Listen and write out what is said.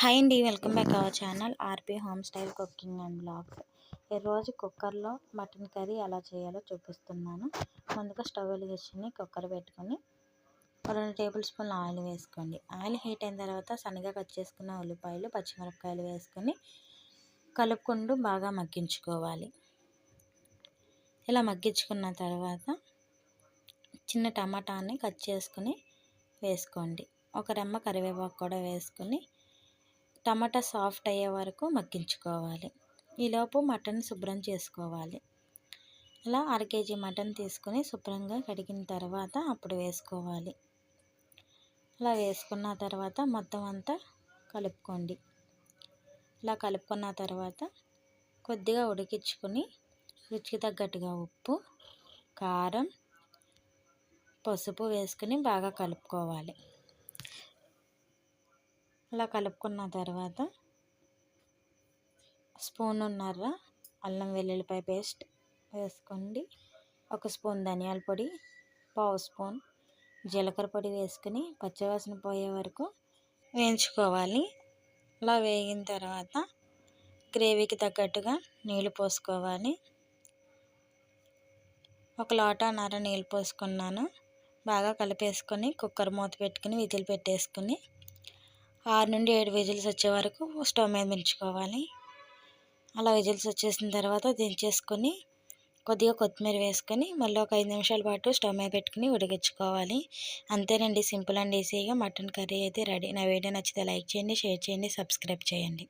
Hi అండి welcome back our channel RP home style cooking and blog. ఈరోజు కుక్కర్లో mutton curry ఎలా చేయాలో చూపిస్తున్నాను. ముందుగా స్టవ్ వెలిగించుకుని కుక్కర్ పెట్టుకొని రెండు టేబుల్ స్పూన్ల ఆయిల్ వేసుకోండి. ఆయిల్ హీట్ అయిన తర్వాత సన్నగా కట్ చేసుకున్న ఉల్లిపాయలు పచ్చిమిరపకాయలు వేసుకొని కలుపుకుంటూ బాగా మగ్గించుకోవాలి. ఇలా మగ్గించుకున్న తర్వాత చిన్న టమాటాని కట్ చేసుకుని వేసుకోండి. ఒక రెమ్మ కరివేపాకు కూడా వేసుకొని టమాటా సాఫ్ట్ అయ్యే వరకు మగ్గించుకోవాలి. ఈలోపు మటన్ శుభ్రం చేసుకోవాలి. అలా అర కేజీ మటన్ తీసుకొని శుభ్రంగా కడిగిన తర్వాత అప్పుడు వేసుకోవాలి. అలా వేసుకున్న తర్వాత మొత్తం అంతా కలుపుకోండి. ఇలా కలుపుకున్న తర్వాత కొద్దిగా ఉడికించుకొని రుచికి తగ్గట్టుగా ఉప్పు కారం పసుపు వేసుకుని బాగా కలుపుకోవాలి. అలా కలుపుకున్న తర్వాత స్పూన్ ఉన్నారా అల్లం వెల్లుల్లిపాయ పేస్ట్ వేసుకోండి. ఒక స్పూన్ ధనియాల పొడి పావు స్పూన్ జీలకర్ర పొడి వేసుకుని పచ్చివాసన పోయే వరకు వేయించుకోవాలి. అలా వేగిన తర్వాత గ్రేవీకి తగ్గట్టుగా నీళ్ళు పోసుకోవాలి. ఒక లోటా నర నీళ్ళు పోసుకున్నాను. బాగా కలిపేసుకొని కుక్కర్ మూత పెట్టుకుని విజిల్ పెట్టేసుకుని ఆరు నుండి ఏడు విజిల్స్ వచ్చే వరకు స్టవ్ మీద పెంచుకోవాలి అలా విజిల్స్ వచ్చేసిన తర్వాత దించేసుకొని కొద్దిగా కొత్తిమీర వేసుకొని మళ్ళీ ఒక ఐదు నిమిషాల పాటు స్టవ్ మీద పెట్టుకుని ఉడికించుకోవాలి. అంతేనండి సింపుల్ అండ్ ఈజీగా మటన్ కర్రీ అయితే రెడీ. నా వీడియో నచ్చితే లైక్ చేయండి షేర్ చేయండి సబ్స్క్రైబ్ చేయండి.